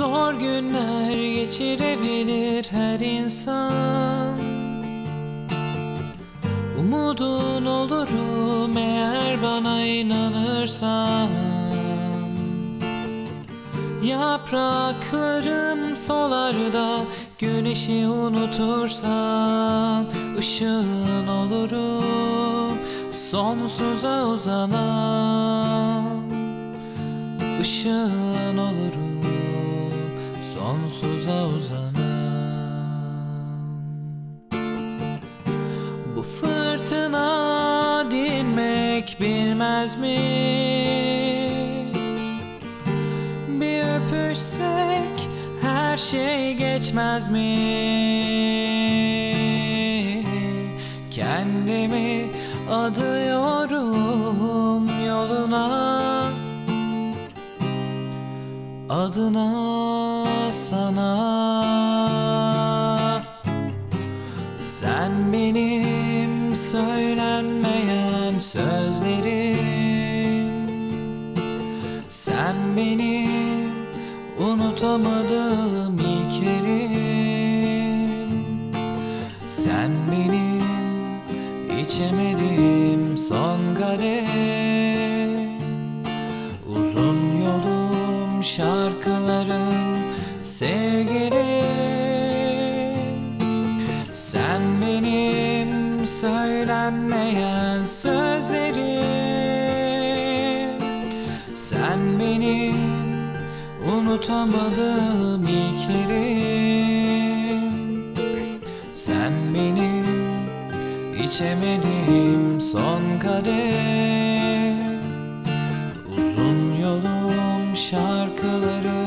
Zor günler geçirebilir her insan. Umudun olurum eğer bana inanırsan. Yapraklarım solar da güneşi unutursan. Işığın olurum sonsuza uzanan. Işığın olurum sonsuza uzanan Bu fırtına dinmek bilmez mi? Bir öpüşsek her şey geçmez mi? Adına sana. Sen benim söylenmeyen sözlerim. Sen benim unutamadığım ilklerim. Sen benim içemediğim son kadeh Uzun yolum şarkılarım sevgilim Sen benim söylenmeyen sözlerim. Sen benim unutamadığım ilklerim. Sen benim içemediğim son kadeh Sevgi